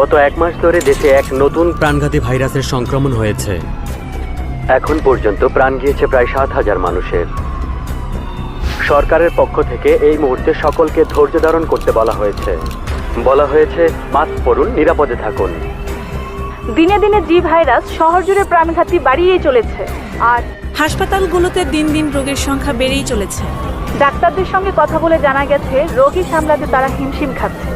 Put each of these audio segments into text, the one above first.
গত এক মাস ধরে দেশে এক নতুন প্রাণঘাতী ভাইরাসের সংক্রমণ হয়েছে। এখন পর্যন্ত প্রাণ গিয়েছে প্রায় সাত হাজার মানুষের। সরকারের পক্ষ থেকে এই মুহূর্তে সকলকে ধৈর্য ধারণ করতে বলা হয়েছে। বলা হয়েছে মাস্ক পরুন নিরাপদে থাকুন। দিনে দিনে জি ভাইরাস শহর জুড়ে প্রাণঘাতী বাড়িয়েই চলেছে। আর হাসপাতালগুলোতে দিন দিন রোগীর সংখ্যা বেড়েই চলেছে। ডাক্তারদের সঙ্গে কথা বলে জানা গেছে রোগী সামলাতে তারা হিমশিম খাচ্ছে।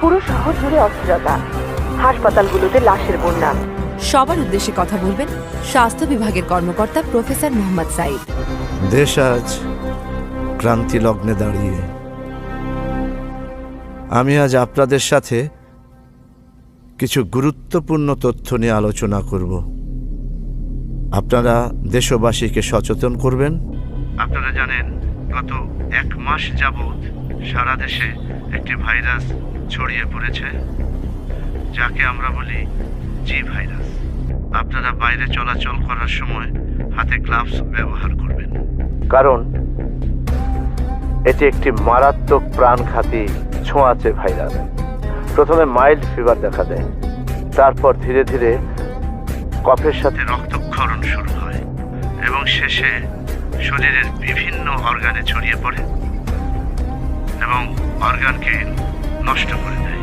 পুরো শহর জুড়ে অস্থিরতা। হাসপাতালগুলোতে লাশের বন্যা। সবার উদ্দেশ্যে কথা বলবেন স্বাস্থ্য বিভাগের কর্মকর্তা প্রফেসর মোহাম্মদ সাইদ। দেশ আজ ক্রান্তি লগ্নে দাঁড়িয়ে। আমি আজ আপনাদের সাথে কিছু গুরুত্বপূর্ণ তথ্য নিয়ে আলোচনা করব। আপনারা দেশবাসীকে সচেতন করবেন। আপনারা জানেন গত এক মাস যাবৎ সারা দেশে একটি ভাইরাস ছড়িয়ে পড়েছে যাকে আমরা বলি জি ভাইরাস। আপনারা বাইরে চলাচল করার সময় হাতে গ্লাভস ব্যবহার করবেন। কারণ এটি একটি মারাত্মক প্রাণঘাতী ছোঁয়াচে ভাইরাস। প্রথমে মাইল্ড ফিভার দেখা দেয় তারপর ধীরে ধীরে কফের সাথে রক্তক্ষরণ শুরু হয় এবং শেষে শরীরের বিভিন্ন অর্গানে ছড়িয়ে পড়ে এবং অর্গানকে নষ্ট করে দেয়।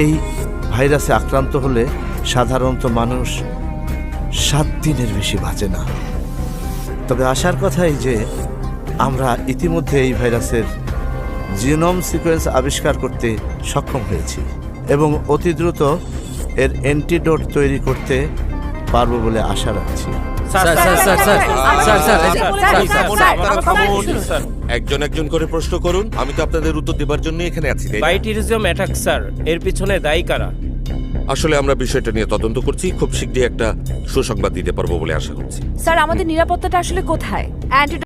এই ভাইরাসে আক্রান্ত হলে সাধারণত মানুষ সাত দিনের বেশি বাঁচে না। তবে আসার কথাই যে, আমরা ইতিমধ্যে এই ভাইরাসের জিনোম সিকোয়েন্স আবিষ্কার করতে সক্ষম হয়েছি এবং অতি দ্রুত এর অ্যান্টিডোট তৈরি করতে পারব বলে আশা রাখছি একজন একজন করে প্রশ্ন করুন আমি তো আপনাদের উত্তর দেবার জন্য এখানে আছি? বাইটিরিজম অ্যাটাক স্যার এর পিছনে দায়ী কারা আসলে আমরা বিষয়টা নিয়ে তদন্ত করছি খুব শীঘ্রই একটা সুসংবাদ দিতে পারব বলে আশা করছি স্যার আমাদের নিরাপত্তাটা আসলে কোথায় অ্যান্টি